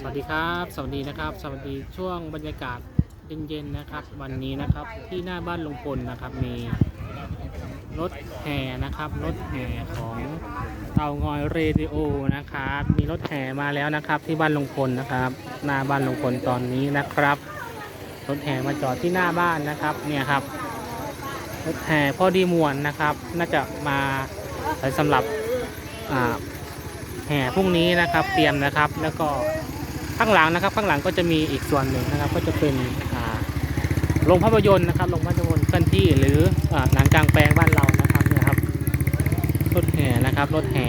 สวัสดีครับ สวัสดีนะครับ สวัสดีช่วงบรรยากาศเย็นๆนะครับ วันนี้นะครับที่หน้าบ้านลุงพลนะครับมีรถแห่นะครับรถแห่ของเตางอยเรดิโอนะครับมีรถแห่มาแล้วนะครับที่บ้านลุงพลนะครับหน้าบ้านลุงพลตอนนี้นะครับรถแห่มาจอดที่หน้าบ้านนะครับเนี่ยครับรถแห่พ่อดีมวนนะครับ น่าจะมาสำหรับอ่า แห่พรุ่งนี้นะครับ เตรียมนะครับ แล้วก็ข้างหลังนะครับ ข้างหลังก็จะมีอีกส่วนหนึ่งนะครับ ก็จะเป็นโรงภาพยนตร์นะครับโรงภาพยนตร์เคลื่อนที่หรืออหนังกลางแปลงบ้านเรานะครับนี่ยครับรถแห่นะครับรถแห่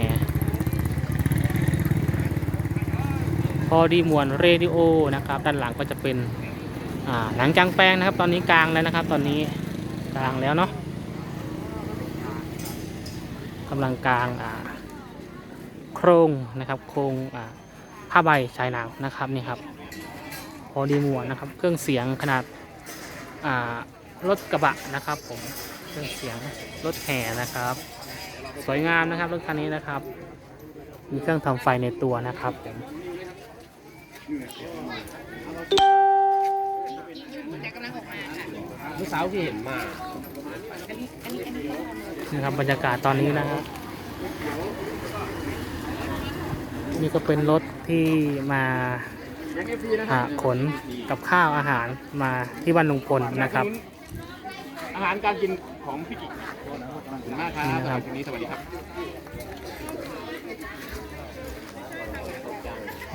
พอดีมวนเรดิโอนะครับ ด้านหลังก็จะเป็นหนังกลางแปลงนะครับ ตอนนี้กลางแล้วนะครับ ตอนนี้กลางแล้วเนาะกำลังกลางอ่า โครงนะครับ โครงผ้าใบชายหนาวนะครับนี่ครับพอดีมวนนะครับ เครื่องเสียงขนาดรถกระบะนะครับ ผมเครื่องเสียงรถแห่นะครับ สวยงามนะครับรถคันนี้นะครับ มีเครื่องทำไฟในตัวนะครับผมเมื่อเช้าที่เห็นมานะครับบรรยากาศตอนนี้นะครับ นี่ก็เป็นรถที่มายังเอฟซีนะคอ่ารับขนกับข้าวอาหารมาที่บ้านลุงพลนะครับ อาหารการกินของพี่กิ๊กขอบคุณมากครับนี่นะครับสำหรับวันนี้สวัสดีครับ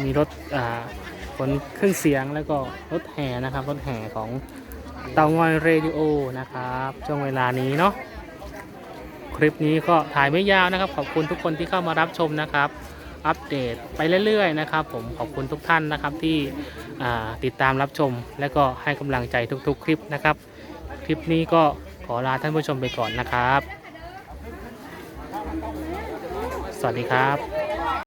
มีรถอ่าขนเครื่องเสียงแล้วก็รถแห่นะครับ รถแห่ของเตางอยเรดิโอนะครับช่วงเวลานี้เนาะคลิปนี้ก็ถ่ายไม่ยาวนะครับ ขอบคุณทุกคนที่เข้ามารับชมนะครับ อัปเดตไปเรื่อยๆนะครับผมขอบคุณทุกท่านนะครับที่ติดตามรับชม และก็ให้กำลังใจทุกๆ คลิปนะครับ คลิปนี้ก็ขอลาท่านผู้ชมไปก่อนนะครับ สวัสดีครับ